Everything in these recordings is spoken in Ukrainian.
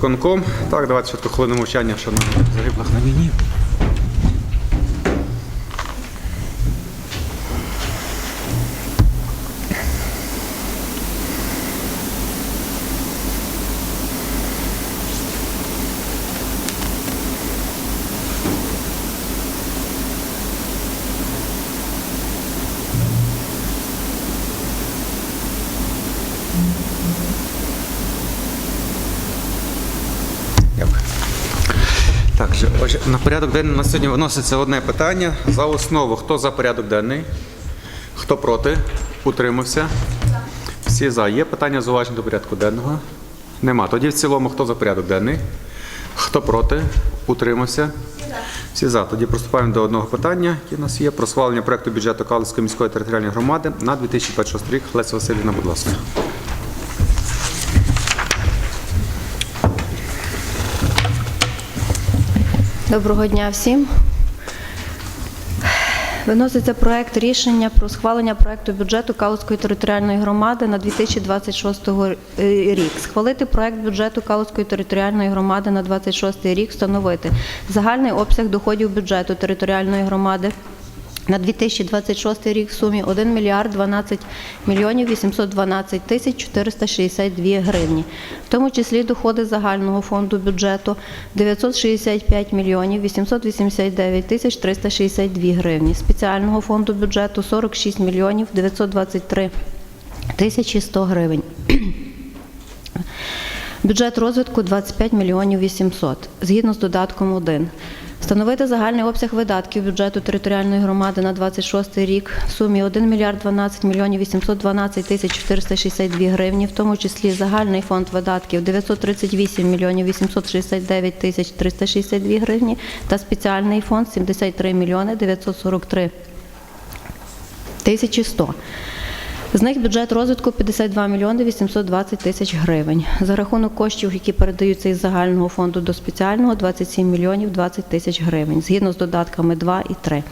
Конком. Так, давайте швидко хвилину мовчання, шановні загиблих на війні. На порядок денний на сьогодні виноситься одне питання. За основу. Хто за порядок денний? Хто проти? Утримався? Всі за. Є питання зауважень до порядку денного? Нема. Тоді в цілому хто за порядок денний? Хто проти? Утримався? Всі за. Тоді приступаємо до одного питання, яке у нас є. Про схвалення проекту бюджету Калицької міської територіальної громади на 2026 рік. Леся Васильівна, будь ласка. Доброго дня всім. Виноситься проект рішення про схвалення проекту бюджету Калузької територіальної громади на 2026 рік. Схвалити проект бюджету Калузької територіальної громади на 2026 рік, встановити загальний обсяг доходів бюджету територіальної громади на 2026 рік в сумі 1 мільярд 12 мільйонів 812 тисяч 462 гривні, в тому числі доходи загального фонду бюджету 965 мільйонів 889 тисяч 362 гривні, спеціального фонду бюджету 46 мільйонів 923 тисячі 100 гривень. Бюджет розвитку 25 мільйонів 800, згідно з додатком 1. Встановити загальний обсяг видатків бюджету територіальної громади на 26 рік в сумі 1 мільярд 12 мільйонів 812 тисяч 462 гривні, в тому числі загальний фонд видатків 938 мільйонів 869 тисяч 362 гривні та спеціальний фонд 73 мільйони 943 тисячі 100. З них бюджет розвитку 52 мільйони 820 тисяч гривень. За рахунок коштів, які передаються із загального фонду до спеціального, 27 мільйонів 20 тисяч гривень, згідно з додатками 2 і 3.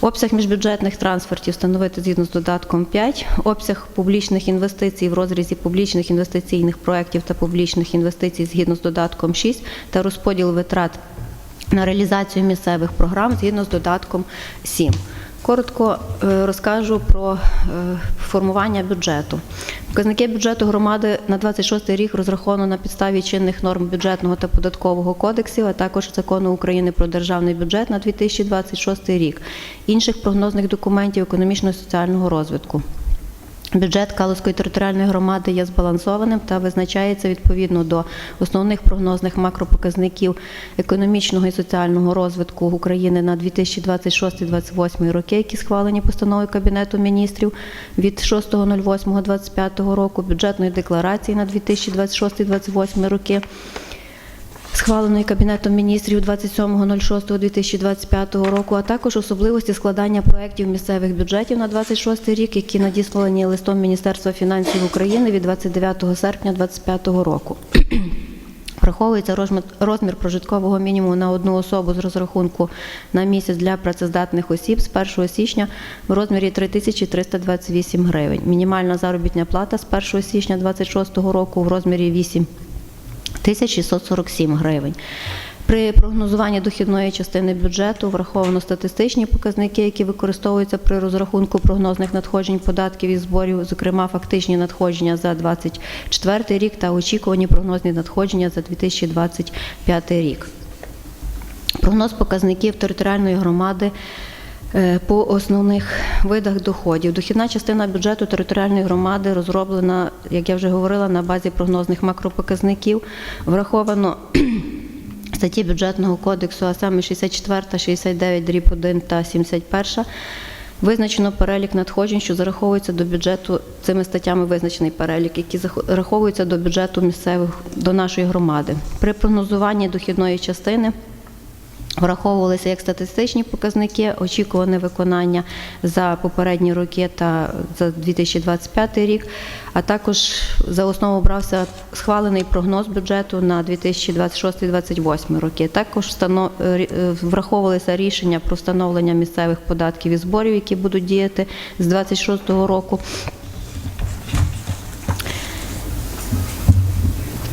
Обсяг міжбюджетних трансфертів встановити згідно з додатком 5. Обсяг публічних інвестицій в розрізі публічних інвестиційних проєктів та публічних інвестицій згідно з додатком 6 та розподіл витрат на реалізацію місцевих програм згідно з додатком 7. Коротко е, розкажу про е, формування бюджету. Показники бюджету громади на 26 рік розраховано на підставі чинних норм бюджетного та податкового кодексів, а також закону України про державний бюджет на 2026 рік, інших прогнозних документів економічно-соціального розвитку. Бюджет Калузької територіальної громади є збалансованим та визначається відповідно до основних прогнозних макропоказників економічного і соціального розвитку України на 2026-2028 роки, які схвалені постановою Кабінету міністрів. Від 6.08.25 року, бюджетної декларації на 2026-2028 роки схваленої Кабінетом міністрів 27.06.2025 року, а також особливості складання проєктів місцевих бюджетів на 26 рік, які надіслані листом Міністерства фінансів України від 29 серпня 2025 року. Враховується розмір- прожиткового мінімуму на одну особу з розрахунку на місяць для працездатних осіб з 1 січня в розмірі 3328 гривень. Мінімальна заробітня плата з 1 січня 2026 року в розмірі 8 1647 гривень. При прогнозуванні дохідної частини бюджету враховано статистичні показники, які використовуються при розрахунку прогнозних надходжень податків і зборів, зокрема фактичні надходження за 2024 рік та очікувані прогнозні надходження за 2025 рік. Прогноз показників територіальної громади по основних видах доходів. Дохідна частина бюджету територіальної громади розроблена, як я вже говорила, на базі прогнозних макропоказників. Враховано статті бюджетного кодексу, а саме 64, 69, дріб 1 та 71. Визначено перелік надходжень, що зараховуються до бюджету цими статтями визначений перелік, які зараховуються до бюджету місцевих до нашої громади. При прогнозуванні дохідної частини Враховувалися як статистичні показники, очікуване виконання за попередні роки та за 2025 рік, а також за основу брався схвалений прогноз бюджету на 2026-2028 роки. Також е, е, враховувалися рішення про встановлення місцевих податків і зборів, які будуть діяти з 2026 року.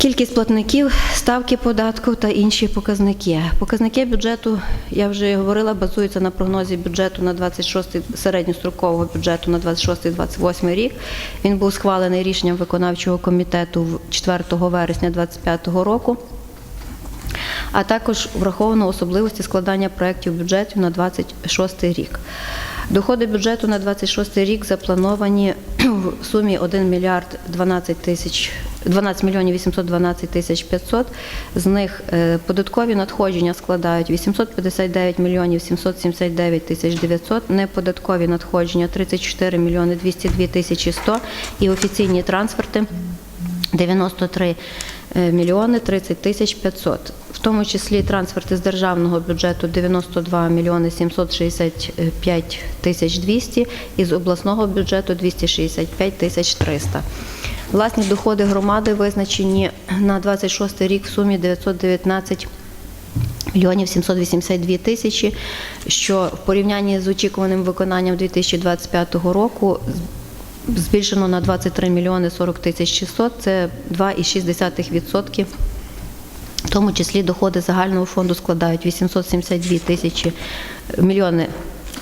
Кількість платників, ставки податку та інші показники. Показники бюджету, я вже говорила, базуються на прогнозі бюджету на 26 середньострокового бюджету на 26-28 рік. Він був схвалений рішенням виконавчого комітету 4 вересня 2025 року. А також враховано особливості складання проєктів бюджетів на 26 рік. Доходи бюджету на 26 рік заплановані в сумі 1 мільярд 12 тисяч 12 мільйонів 812 тисяч 500. З них е, податкові надходження складають 859 мільйонів 779 тисяч 900, неподаткові надходження 34 мільйони 202 тисячі 100 і офіційні трансферти 93 е, мільйони 30 тисяч 500. В тому числі трансферти з державного бюджету 92 мільйони 765 тисяч 200 і з обласного бюджету 265 тисяч 300. Власні доходи громади визначені на 26 рік в сумі 919 мільйонів 782 тисячі, що в порівнянні з очікуваним виконанням 2025 року збільшено на 23 мільйони 40 тисяч 600, це 2,6%. В тому числі доходи загального фонду складають 872 тисячі мільйони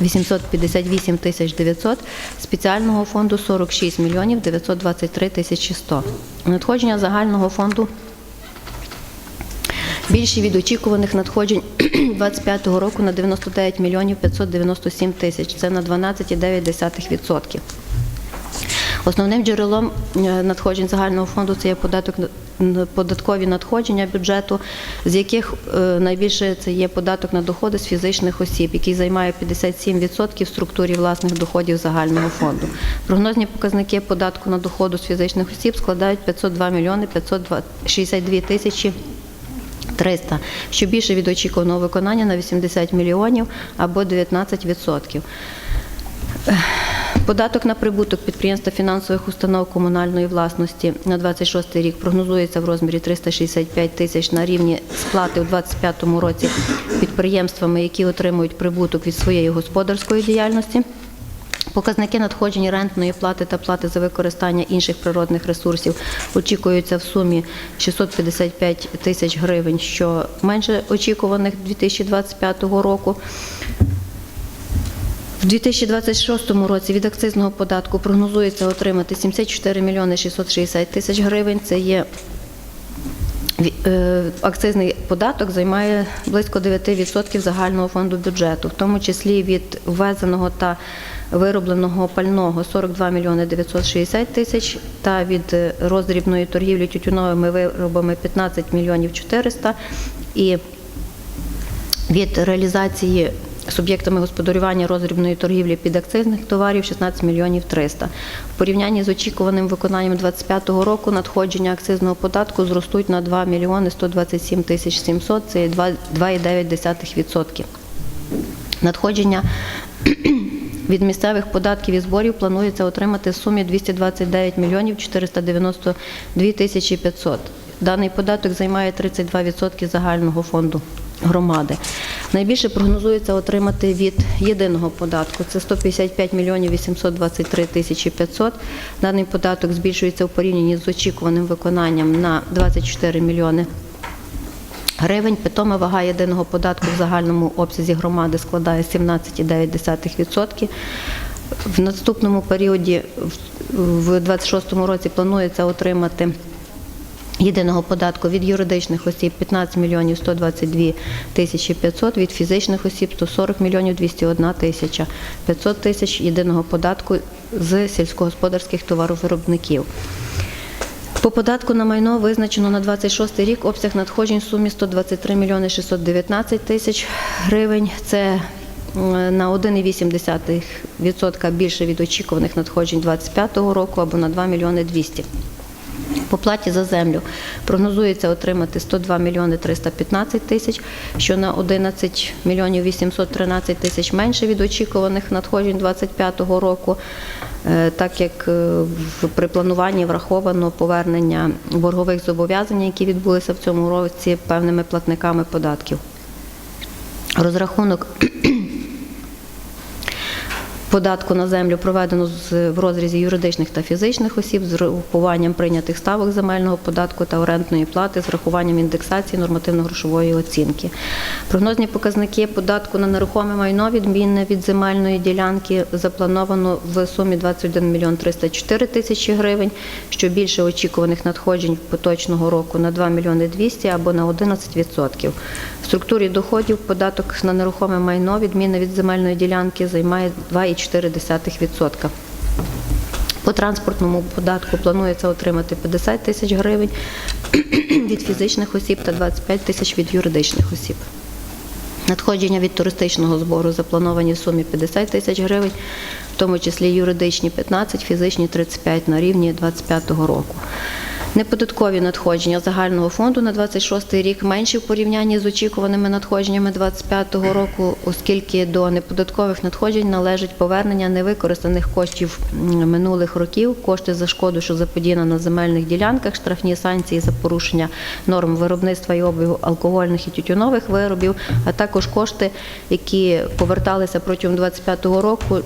858 тисяч 900, спеціального фонду 46 мільйонів 923 тисячі 100. Надходження загального фонду більші від очікуваних надходжень 2025 року на 99 мільйонів 597 тисяч. Це на 12,9%. Основним джерелом е, надходжень загального фонду це є податок на- податкові надходження бюджету, з яких е, найбільше це є податок на доходи з фізичних осіб, який займає 57% в структурі власних доходів загального фонду. Прогнозні показники податку на доходу з фізичних осіб складають 502 мільйони 562 тисячі 300, що більше від очікуваного виконання на 80 мільйонів або 19%. Податок на прибуток підприємств та фінансових установ комунальної власності на 26 рік прогнозується в розмірі 365 тисяч на рівні сплати у 2025 році підприємствами, які отримують прибуток від своєї господарської діяльності. Показники надходжень рентної плати та плати за використання інших природних ресурсів очікуються в сумі 655 тисяч гривень, що менше очікуваних 2025 року. В 2026 році від акцизного податку прогнозується отримати 74 мільйони 660 тисяч гривень. Це є е, акцизний податок займає близько 9% загального фонду бюджету, в тому числі від ввезеного та виробленого пального 42 мільйони 960 тисяч та від роздрібної торгівлі тютюновими виробами 15 мільйонів 400 і від реалізації суб'єктами господарювання роздрібної торгівлі підакцизних товарів 16 мільйонів 300. В порівнянні з очікуваним виконанням 2025 року надходження акцизного податку зростуть на 2 мільйони 127 тисяч 700, це 2,9%. Надходження від місцевих податків і зборів планується отримати в сумі 229 мільйонів 492 тисячі 500. Даний податок займає 32% загального фонду громади. Найбільше прогнозується отримати від єдиного податку. Це 155 мільйонів 823 тисячі 500. Даний податок збільшується в порівнянні з очікуваним виконанням на 24 мільйони гривень. Питома вага єдиного податку в загальному обсязі громади складає 17,9%. В наступному періоді, в 2026 році, планується отримати єдиного податку від юридичних осіб 15 мільйонів 122 тисячі 500, від фізичних осіб 140 мільйонів 201 тисяча 500 тисяч єдиного податку з сільськогосподарських товаровиробників. По податку на майно визначено на 26 рік обсяг надходжень в сумі 123 мільйони 619 тисяч гривень. Це на 1,8% більше від очікуваних надходжень 2025 року або на 2 мільйони 200. По платі за землю прогнозується отримати 102 мільйони 315 тисяч, що на 11 мільйонів 813 тисяч менше від очікуваних надходжень 2025 року, Е, так як е, при плануванні враховано повернення боргових зобов'язань, які відбулися в цьому році певними платниками податків. Розрахунок податку на землю проведено в розрізі юридичних та фізичних осіб з врахуванням прийнятих ставок земельного податку та орендної плати з врахуванням індексації нормативно-грошової оцінки. Прогнозні показники податку на нерухоме майно відмінне від земельної ділянки заплановано в сумі 21 мільйон 304 тисячі гривень, що більше очікуваних надходжень поточного року на 2 мільйони 200 або на 11%. В структурі доходів податок на нерухоме майно відмінне від земельної ділянки займає 2,4%. По транспортному податку планується отримати 50 тисяч гривень від фізичних осіб та 25 тисяч від юридичних осіб. Надходження від туристичного збору заплановані в сумі 50 тисяч гривень, в тому числі юридичні 15, фізичні 35 на рівні 2025 року. Неподаткові надходження загального фонду на 26 рік менші в порівнянні з очікуваними надходженнями 2025 року, оскільки до неподаткових надходжень належить повернення невикористаних коштів минулих років, кошти за шкоду, що заподіяна на земельних ділянках, штрафні санкції за порушення норм виробництва і обігу алкогольних і тютюнових виробів, а також кошти, які поверталися протягом 2025 року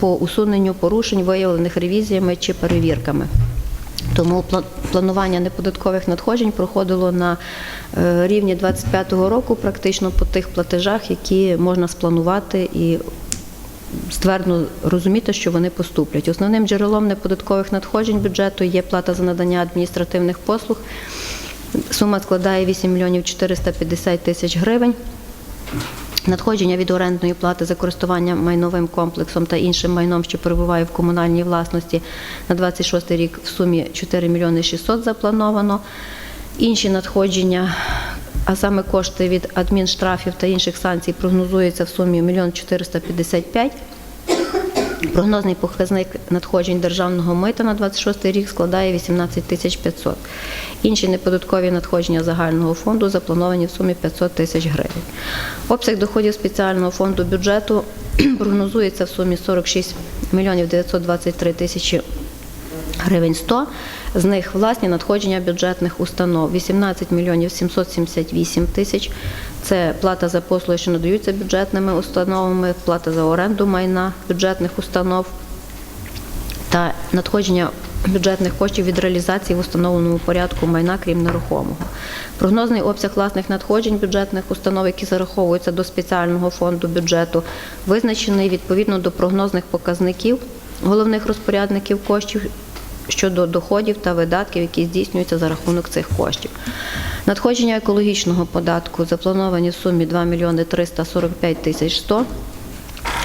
по усуненню порушень, виявлених ревізіями чи перевірками. Тому планування неподаткових надходжень проходило на е, рівні 25-го року, практично по тих платежах, які можна спланувати і ствердно розуміти, що вони поступлять. Основним джерелом неподаткових надходжень бюджету є плата за надання адміністративних послуг. Сума складає 8 мільйонів 450 тисяч гривень. Надходження від орендної плати за користування майновим комплексом та іншим майном, що перебуває в комунальній власності на 26 рік в сумі 4 мільйони 600 заплановано. Інші надходження, а саме кошти від адмінштрафів та інших санкцій, прогнозується в сумі 1 мільйон 455 Прогнозний показник надходжень державного мита на 26 рік складає 18 тисяч 500. Інші неподаткові надходження загального фонду заплановані в сумі 500 тисяч гривень. Обсяг доходів спеціального фонду бюджету прогнозується в сумі 46 мільйонів 923 тисячі гривень 100. З них власні надходження бюджетних установ 18 мільйонів 778 тисяч. Це плата за послуги, що надаються бюджетними установами, плата за оренду майна бюджетних установ та надходження бюджетних коштів від реалізації в установленому порядку майна, крім нерухомого. Прогнозний обсяг власних надходжень бюджетних установ, які зараховуються до спеціального фонду бюджету, визначений відповідно до прогнозних показників головних розпорядників коштів щодо доходів та видатків, які здійснюються за рахунок цих коштів. Надходження екологічного податку заплановані в сумі 2 мільйони 345 тисяч 100.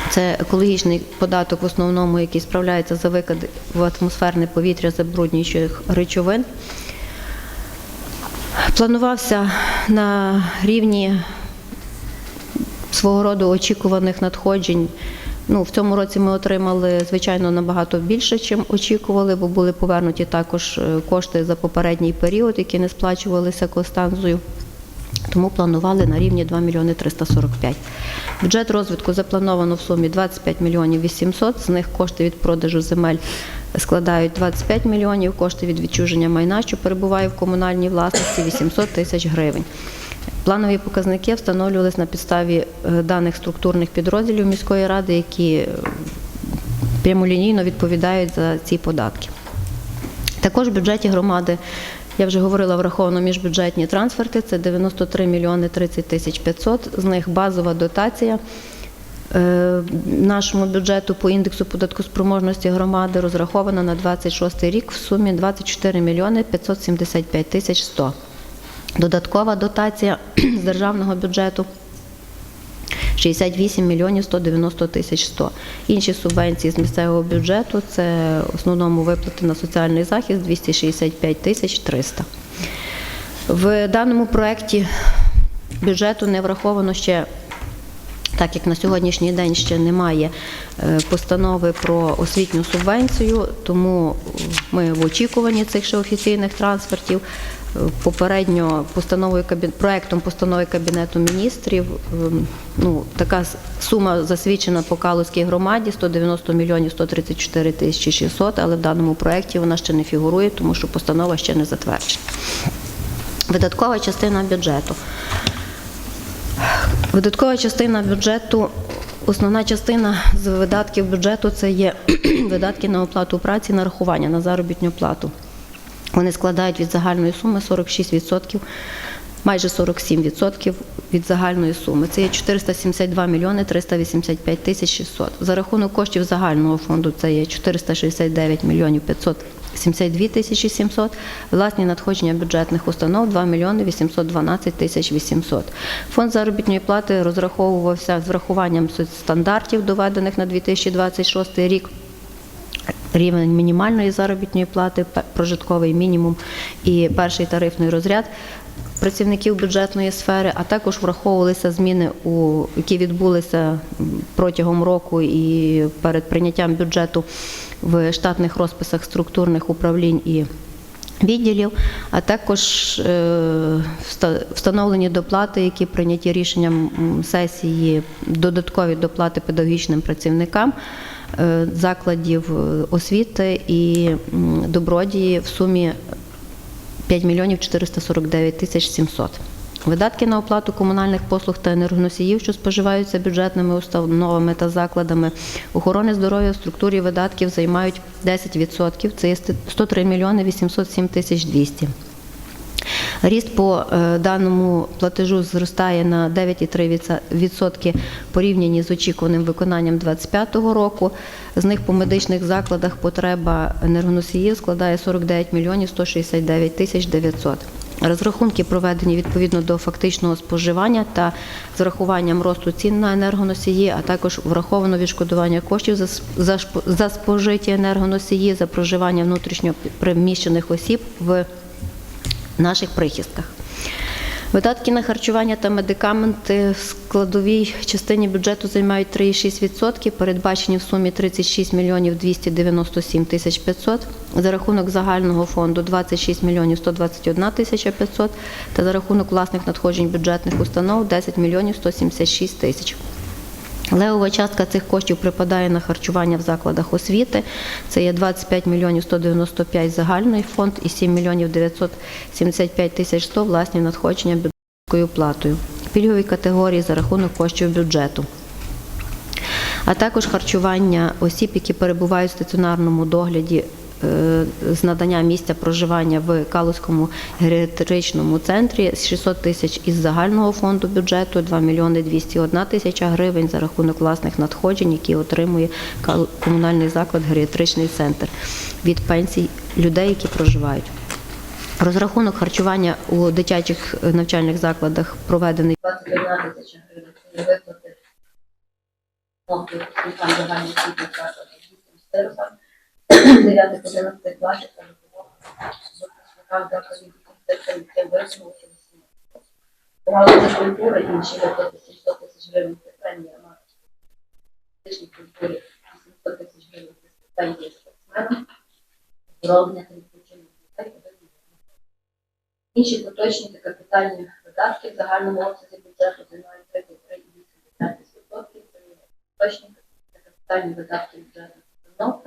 Це екологічний податок, в основному, який справляється за викид в атмосферне повітря забруднюючих речовин. Планувався на рівні свого роду очікуваних надходжень. Ну, в цьому році ми отримали, звичайно, набагато більше, чим очікували, бо були повернуті також е, кошти за попередній період, які не сплачувалися Костанзою. Тому планували на рівні 2 мільйони 345. Бюджет розвитку заплановано в сумі 25 мільйонів 800, з них кошти від продажу земель складають 25 мільйонів, кошти від відчуження майна, що перебуває в комунальній власності 800 тисяч гривень. Планові показники встановлювалися на підставі е, даних структурних підрозділів міської ради, які е, прямолінійно відповідають за ці податки. Також в бюджеті громади, я вже говорила, враховано міжбюджетні трансферти, це 93 мільйони 30 тисяч 500, з них базова дотація е, нашому бюджету по індексу податкоспроможності громади розрахована на 26 рік в сумі 24 мільйони 575 тисяч 100. Додаткова дотація з державного бюджету 68 мільйонів 190 тисяч 100. Інші субвенції з місцевого бюджету це в основному виплати на соціальний захист 265 тисяч 300. В даному проєкті бюджету не враховано ще так як на сьогоднішній день ще немає е, постанови про освітню субвенцію, тому ми в очікуванні цих ще офіційних трансфертів. Попередньо постановою проектом постанови Кабінету міністрів ем, ну, така сума засвідчена по Калузькій громаді 190 мільйонів 134 тисячі 600, але в даному проекті вона ще не фігурує, тому що постанова ще не затверджена. Видаткова частина бюджету. Видаткова частина бюджету Основна частина з видатків бюджету це є видатки на оплату праці, нарахування на заробітну плату. Вони складають від загальної суми 46%, майже 47% від загальної суми. Це є 472 мільйони 385 тисяч 600. За рахунок коштів загального фонду це є 469 мільйонів 572 тисячі 700. Власні надходження бюджетних установ 2 мільйони 812 тисяч 800. Фонд заробітної плати розраховувався з врахуванням стандартів, доведених на 2026 рік рівень мінімальної заробітної плати, прожитковий мінімум і перший тарифний розряд працівників бюджетної сфери, а також враховувалися зміни, які відбулися протягом року і перед прийняттям бюджету в штатних розписах структурних управлінь і відділів, а також е, встановлені доплати, які прийняті рішенням сесії, додаткові доплати педагогічним працівникам закладів е, освіти і добродії в сумі 5 мільйонів 449 тисяч 700. Видатки на оплату комунальних послуг та енергоносіїв, що споживаються бюджетними установами та закладами охорони здоров'я в структурі видатків займають 10%. Це є 103 мільйони 807 тисяч 200. Ріст по е, даному платежу зростає на 9,3% порівняні з очікуваним виконанням 2025 року. З них по медичних закладах потреба енергоносіїв складає 49 мільйонів 169 тисяч 900. Розрахунки проведені відповідно до фактичного споживання та з врахуванням росту цін на енергоносії, а також враховано відшкодування коштів за, спожиті енергоносії за проживання внутрішньо приміщених осіб в наших прихистках. Видатки на харчування та медикаменти в складовій частині бюджету займають 3,6%, передбачені в сумі 36 мільйонів 297 тисяч 500, за рахунок загального фонду 26 мільйонів 121 тисяча 500 та за рахунок власних надходжень бюджетних установ 10 мільйонів 176 тисяч. Левова частка цих коштів припадає на харчування в закладах освіти. Це є 25 мільйонів 195 загальний фонд і 7 мільйонів 975 тисяч 100 власні надходження бюджетною платою. Пільгові категорії за рахунок коштів бюджету. А також харчування осіб, які перебувають в стаціонарному догляді з надання місця проживання в Калузькому геріатричному центрі 600 тисяч із загального фонду бюджету, 2 мільйони 201 тисяча гривень за рахунок власних надходжень, які отримує комунальний заклад геріатричний центр від пенсій людей, які проживають. Розрахунок харчування у дитячих е, навчальних закладах проведений 21 тисяча гривень. Виплати фонду працівникам загальної освітньої закладів дітям сиротам, 9 11 класів та випускникам закладів. Галузі культури інші виплати 700 тисяч гривень премія на культурі, 800 тисяч гривень це стипендія спортсменам, здоров'я та відпочинок. Інші поточні та капітальні видатки в загальному обсязі бюджету займають 33,8%. Це поточні та капітальні видатки бюджету установ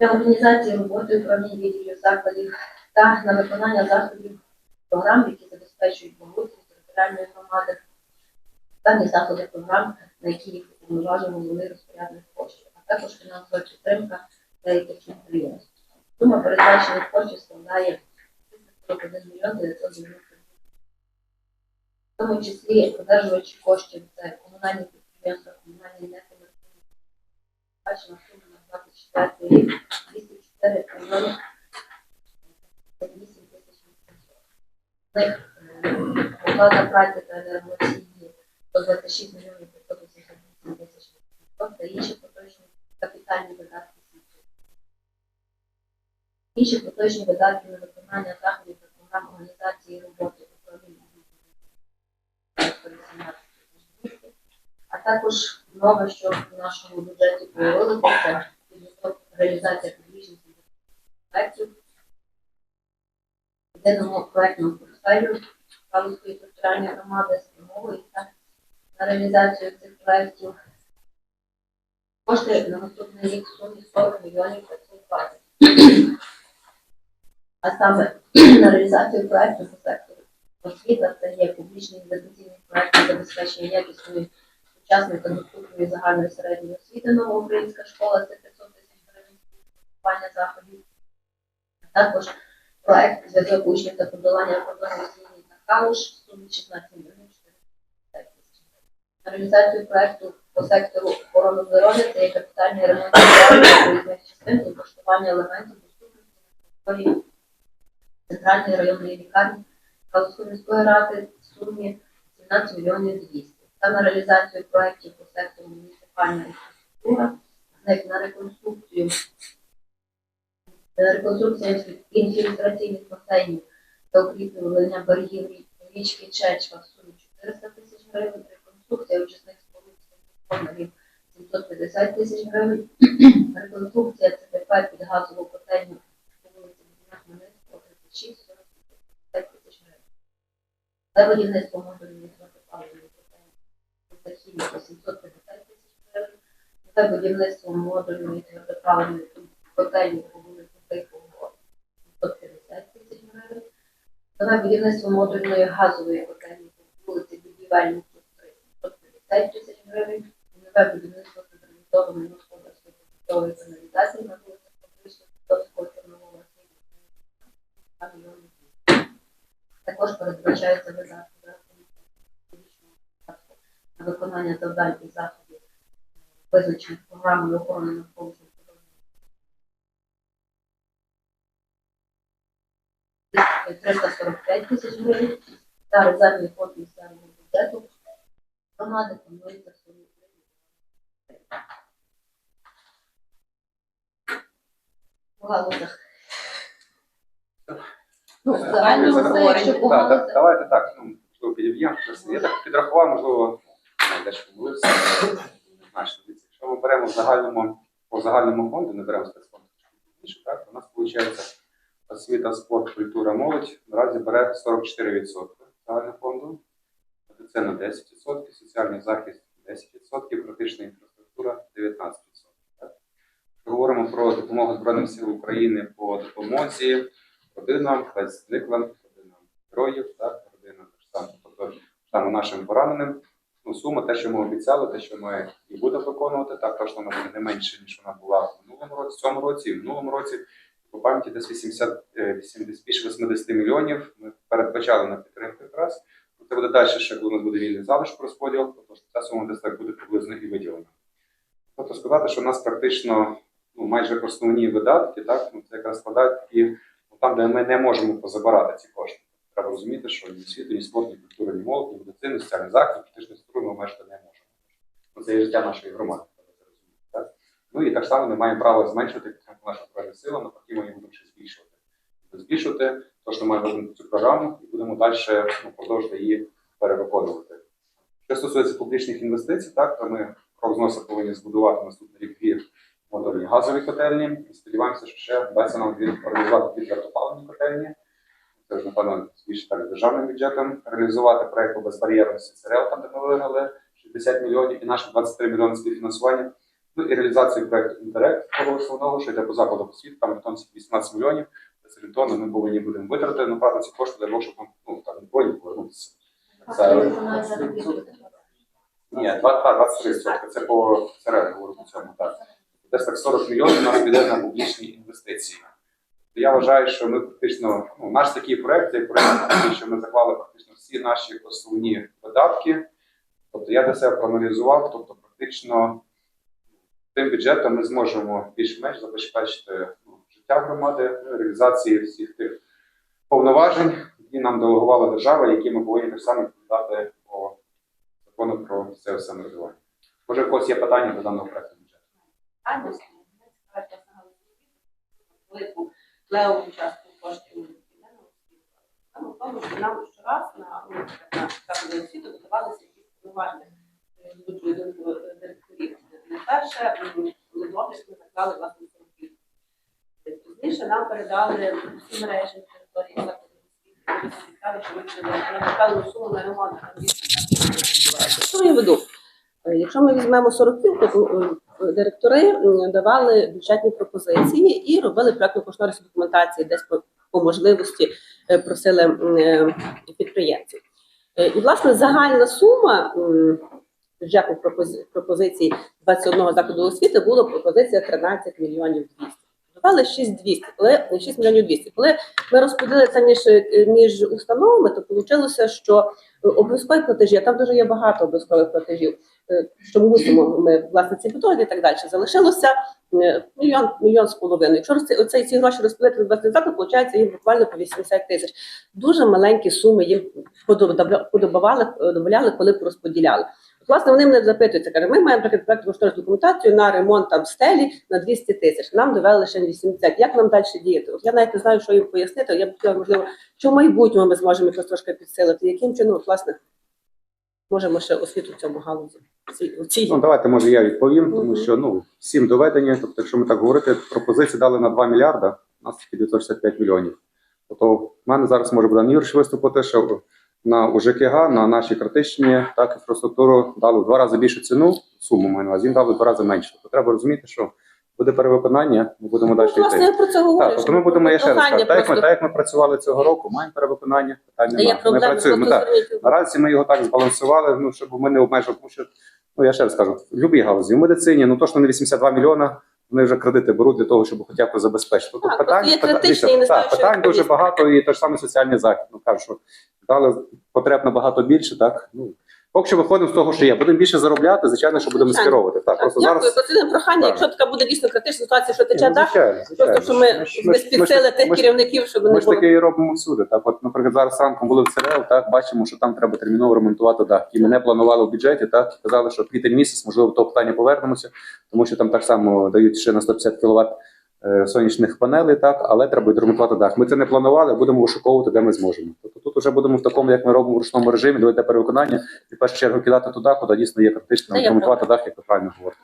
для організації роботи управлінь відділів закладів та на виконання заходів програм, які забезпечують благоустрій територіальної громади, певні заходи програм, на які їх уповноважує головний розпорядник коштів, а також фінансова підтримка деяких підприємств. Сума передбачених коштів складає 41 мільйон 990 в тому числі одержувачі коштів це комунальні підприємства, комунальні некомерційні. Бачимо сума на 24 рік 204 мільйони 8 тисяч 800. З них е, оплата праці та енергоносії 126 мільйонів 588 тисяч 800 та інші поточні капітальні видатки 700. Інші поточні видатки на виконання заходів та програм організації роботи управління а також нове, що в нашому бюджеті появилося, реалізація публічних проєктів, єдиному проєктному портфелю Калузької територіальної громади спрямовується на реалізацію цих проєктів. Кошти на наступний рік сумі 40 мільйонів 520. А саме на реалізацію проєкту по сектору освіта це є публічний інвестиційний проєкт забезпечення якісної учасника доступної загальної середньої освіти новоукраїнська школа це 500 тисяч гривень фінансування заходів. Також проект зв'язок учнів та подолання проблем освітній та калуш в сумі 16 мільйонів 450 тисяч. На реалізацію проекту по сектору охорони здоров'я це є капітальний ремонт проїзних частин з облаштування елементів доступності на території центральної районної лікарні Калуської міської ради в сумі 17 мільйонів 200. Та на реалізацію проєктів по сектору з них на реконструкцію на реконструкцію інфільтраційних басейнів та укріплення берегів рі- річки Чечва в сумі 400 тисяч гривень, реконструкція очисних споруд контурів 750 тисяч гривень, реконструкція ЦТП під газову котельню по вулиці Хмельницького 36 45 тисяч гривень. Та будівництво та хімії по 750 тисяч гривень, та будівництво модульної твердопаливної котельні по 150 тисяч гривень, нове будівництво модульної газової котельні вулиці Будівельників 150 тисяч гривень, нове будівництво централізованої господарської побутової каналізації на вулиці Фабричної Котовського Чорнового 2 мільйонів. Також передбачається видатки на виконання завдань і заходів, визначених програмою охорони навколишнього середовища 345 тисяч гривень та резервний фонд місцевого бюджету громади планується в сумі 3 мільйони гривень. У галузях. Ну, в загальному все, якщо по Так, так, галузях. давайте так, ну, можливо, підіб'ємо. Я так підрахував, можливо, ну, дещо помилився, але не знаю, дивіться. Якщо ми беремо в загальному, по загальному фонду, не беремо спецфонд, більше, так, то у нас виходить освіта, спорт, культура, молодь наразі бере 44% загального фонду, медицина 10%, соціальний захист 10%, критична інфраструктура 19%. Так? Говоримо про допомогу Збройним силам України по допомозі, родинам, зниклим, родинам героїв, так, родинам тобто саме нашим пораненим. Ну, сума, те, що ми обіцяли, те, що ми і будемо виконувати, так точно вона буде не менше, ніж вона була в минулому році, в цьому році, і в минулому році. По пам'яті десь 80, е, 80, більше 80 мільйонів ми передбачали на підтримку якраз. Це буде далі, ще коли у нас буде вільний залишок розподіл, тобто ця сума десь так буде приблизно і виділена. Тобто сказати, що у нас практично ну, майже основні видатки, так, ну, це якраз складають такі ну, там, де ми не можемо позабирати ці кошти. Треба розуміти, що ні освіту, ні спорт, ні культура, ні молодь, ні медицину, ні соціальний захист, політичну структуру ми обмежити не можемо. Ну, Це є життя нашої громади. треба це розуміти, Так? Ну і так само ми маємо право зменшити підтримку нашої збройних сил, ми її будемо ще збільшувати. Збільшувати, то, що ми маємо цю програму, і будемо далі ну, продовжувати її перевиконувати. Що стосується публічних інвестицій, так, то ми крок носа повинні збудувати наступний рік дві модульні газові котельні. Сподіваємося, що ще вдасться нам організувати дві твердопаливні котельні. Це вже, напевно, більше так державним бюджетом. Реалізувати проєкт по безбар'єрності ЦРЛ, там, де ми виграли 60 мільйонів, і наші 23 мільйони співфінансування. Ну і реалізацію проєкту Інтерект того що йде по закладу освіти, там орієнтовно 18 мільйонів. Це орієнтовно ми повинні будемо витратити. Ну, правда, ці кошти дай Бог, щоб ну, не повинні повернутися. Це ні, 23 відсотки. Це по ЦРЛ, говорю по цьому, так. Десь так 40 мільйонів у нас піде на публічні інвестиції. Я вважаю, що ми практично, ну, наш такий проект, як такий, що ми заклали практично всі наші основні видатки. Тобто я для себе проаналізував, тобто практично тим бюджетом ми зможемо більш-менш забезпечити ну, життя громади, ну, реалізації всіх тих повноважень, які нам делегувала держава, які ми повинні так само відповідати по закону про місцеве самоврядування. Може, у когось є питання до даного проекту бюджету? Адрес, велику левову частку коштів освіту. Саме в тому, що нам щораз на ну, на заклади освіти додавалися якісь повноваження е, директорів. Найперше, ми наклали власне сороків. Пізніше нам передали всі мережі території Дуже цікаво, що ми певну суму на ремонт. Що я веду? Е, Якщо ми візьмемо 40 то е, директори давали бюджетні пропозиції і робили проектно кошторисну документації, десь по, по можливості е, просили е, підприємців. Е, І власне загальна сума бюджетних пропози- пропозицій 21 закладу освіти було пропозиція 13 мільйонів 200. Давали 6200, коли не 6 мільйонів 200. Коли ми розподілили це між, е, між установами, то вийшло, що е, обов'язкові платежі, а там дуже є багато обов'язкових платежів, е, що мусимо ми власне ці підходи і так далі. Залишилося е, мільйон, мільйон з половиною. Якщо оце, ці гроші розподілити на 20 заклад, виходить їм буквально по 80 тисяч. Дуже маленькі суми їм подобавали, коли б розподіляли. Власне, вони мене запитуються, каже, ми маємо наприклад, проектну кошторисну документацію на ремонт там стелі на 200 тисяч. Нам довели лише 80. Як нам далі діяти? От я навіть не знаю, що їм пояснити. Я б хотіла, можливо, що в майбутньому ми зможемо якось трошки підсилити. Яким чином, власне, можемо ще освіту в цьому галузі. Ну, давайте, може, я відповім, тому що ну, всім доведені. Тобто, якщо ми так говорити, пропозиції дали на 2 мільярда, у нас тільки 965 мільйонів. Тобто, в мене зараз може Богдан Юрійович виступити, що на УЖКГ, на наші критичні так, інфраструктуру дали в два рази більшу ціну, суму маю на увазі, їм дали в два рази менше. Тобто треба розуміти, що буде перевиконання, ми будемо далі Ну, власне, я про це говорю. Так, тобто ми будемо, я ще раз кажу, так як, ми, так як ми працювали цього року, маємо перевиконання, питань Та немає. Ми проблеми, працюємо. просто Так. зверніть увагу. Наразі ми його так збалансували, ну щоб ми не обмежували, тому що ну я ще раз кажу, в будь-якій галузі, в медицині, ну точно не 82 мільйона. Вони вже кредити беруть для того, щоб хоча б забезпечити. Тобто Так, питань, є питань- критичні, дивіться, не знаю, так, що питань дуже багато, і те ж саме соціальний захід. Ну кажу, що дали потреб набагато більше. Так ну поки що виходимо з того, що є. Будемо більше заробляти. Звичайно, що будемо скеровувати. Так, Так, просто дякую. зараз Посилимо прохання, Так. якщо така буде дійсно критична ситуація, що тече Ну, звичайно, звичайно. просто що ми Ми ж- ми ж- підсили ми тих ж- керівників, щоб не Ми ж було. таке і робимо всюди. Так, от, наприклад, зараз ранком були в ЦРЛ, так бачимо, що там треба терміново ремонтувати дах. І ми не планували в бюджеті, так казали, що квітень місяць, можливо, до того питання повернемося, тому що там так само дають ще на 150 кВт сонячних панелей, так, але треба відремонтувати дах. Ми це не планували, будемо вишуковувати, де ми зможемо. Тобто тут вже будемо в такому, як ми робимо в ручному режимі, доведе перевиконання, і в першу чергу кидати туди, куди дійсно є критично відремонтувати дах, як ви правильно говорите.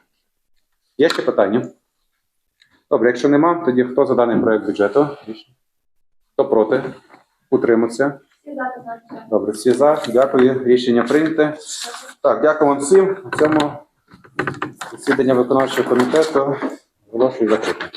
Є ще питання? Добре, якщо нема, тоді хто за даний проект бюджету? Хто проти? Утримався. Добре, всі за. Дякую. Рішення прийняте. Так, дякую вам всім. На цьому засідання виконавчого комітету оголошую закритим.